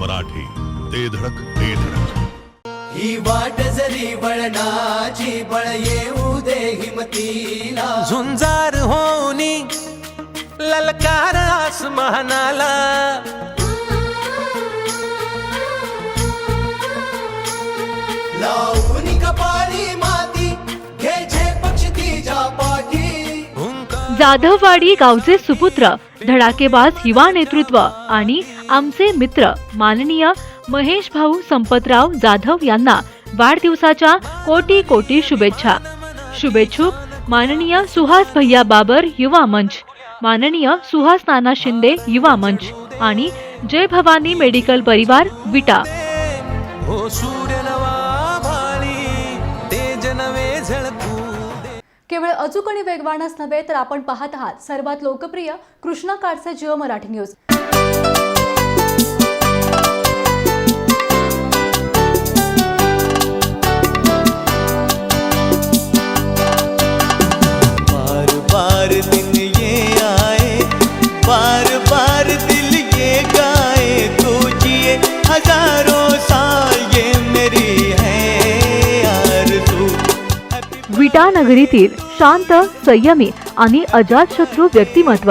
मराठी ते धडक ते धडक. ही वाट जरी वळणाची बळ येऊ दे हिमतीला. झुंजार होनी ललकार आसमानाला. जाधववाडी गावचे सुपुत्र धडाकेबाज युवा नेतृत्व आणि आमचे मित्र माननीय महेश भाऊ संपतराव जाधव यांना वाढदिवसाच्या कोटी कोटी शुभेच्छा. शुभेच्छुक माननीय सुहास भैया बाबर युवा मंच माननीय सुहास नाना शिंदे युवा मंच आणि जय भवानी मेडिकल परिवार विटा. हो केवळ अचूक आणि वेगवानच नव्हे तर आपण पाहत आहात सर्वात लोकप्रिय कृष्णा काडचे जिओ मराठी न्यूज. त्या नगरीतील शांत संयमी आणि अजातशत्रू व्यक्तिमत्व.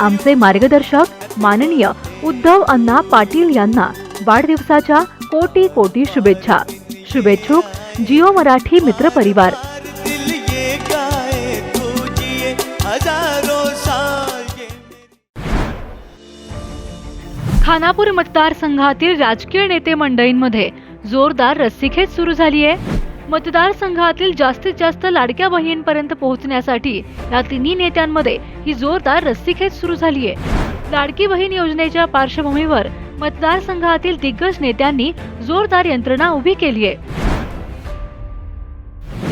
आमचे मार्गदर्शक माननीय उद्धव अण्णा पाटील यांना वाढदिवसाच्या कोटी कोटी शुभेच्छा. शुभेच्छुक जिओ मराठी मित्र परिवार. खानापूर मतदारसंघातील राजकीय नेते मंडळींमध्ये जोरदार रस्सीखेच सुरू झाली आहे मतदारसंघातील जास्तीत जास्त लाडक्या बहिणींपर्यंत पोहोचण्यासाठी या तिन्ही नेत्यांमध्ये ही जोरदार रस्सीखेच सुरू झाली आहे. लाडकी बहीण योजनेच्या पार्श्वभूमीवर मतदारसंघातील दिग्गज नेत्यांनी जोरदार यंत्रणा उभी केली आहे.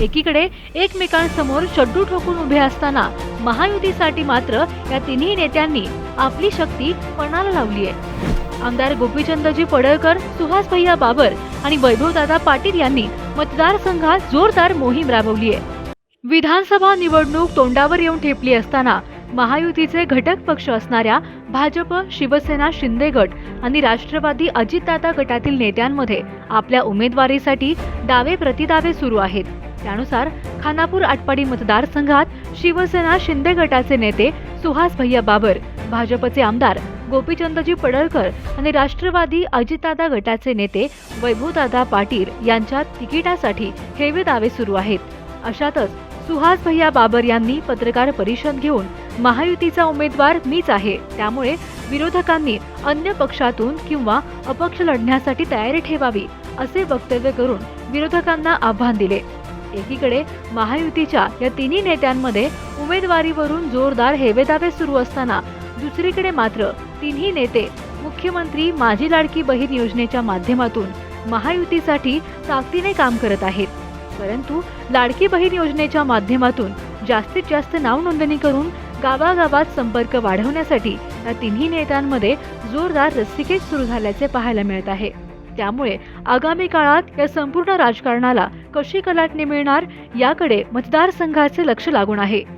एकीकडे एकमेकांसमोर चड्डू ठोकून उभे असताना महायुतीसाठी मात्र या तिन्ही नेत्यांनी आपली शक्ती पणाला लावली आहे. आमदार गोपीचंदजी पडळकर सुहास भैया बाबर आणि वैभवदादा पाटील यांनी मतदारसंघात जोरदार मोहीम राबवली आहे विधानसभा निवडणूक तोंडावर येऊन ठेपली असताना महायुतीचे घटक पक्ष असणाऱ्या भाजप शिवसेना शिंदे गट आणि राष्ट्रवादी अजितदादा गटातील नेत्यांमध्ये आपल्या उमेदवारीसाठी दावे प्रतिदावे सुरू आहेत. त्यानुसार खानापूर आटपाडी मतदारसंघात शिवसेना शिंदे गटाचे नेते सुहास भैया बाबर भाजपचे आमदार गोपीचंदजी पडळकर आणि राष्ट्रवादी अजितदादा गटाचे नेते वैभवदादा पाटील यांच्या तिकिटासाठी हेवे दावे सुरू आहेत. अशातच सुहास भैया बाबर यांनी पत्रकार परिषद घेऊन महायुतीचा उमेदवार मीच आहे. त्यामुळे विरोधकांनी अन्य पक्षातून किंवा अपक्ष लढण्यासाठी तयारी ठेवावी असे वक्तव्य करून विरोधकांना आव्हान दिले. एकीकडे महायुतीच्या या तिन्ही नेत्यांमध्ये उमेदवारीवरून जोरदार हेवेदावे सुरू असताना दुसरीकडे मात्र तिन्ही नेते मुख्यमंत्री माझी लाडकी बहीण योजनेच्या माध्यमातून महायुतीसाठी ताकदीने काम करत आहेत. परंतु लाडकी बहीण योजनेच्या माध्यमातून जास्तीत जास्त नाव नोंदणी करून गावागावात संपर्क वाढवण्यासाठी या तिन्ही नेत्यांमध्ये जोरदार रस्सीखेच सुरू झाल्याचे पाहायला मिळत आहे. त्यामुळे आगामी काळात या संपूर्ण राजकारणाला कशी कलाटणी मिळणार याकडे मतदारसंघाचे लक्ष लागून आहे.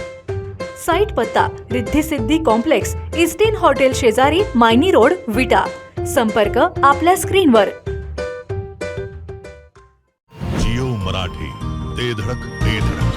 साईट पत्ता रिद्धि सिद्धी कॉम्प्लेक्स, इस्टीन हॉटेल शेजारी मायनी रोड, विटा. संपर्क आपल्या स्क्रीनवर. जिओ मराठी, ते धडक ते धडक.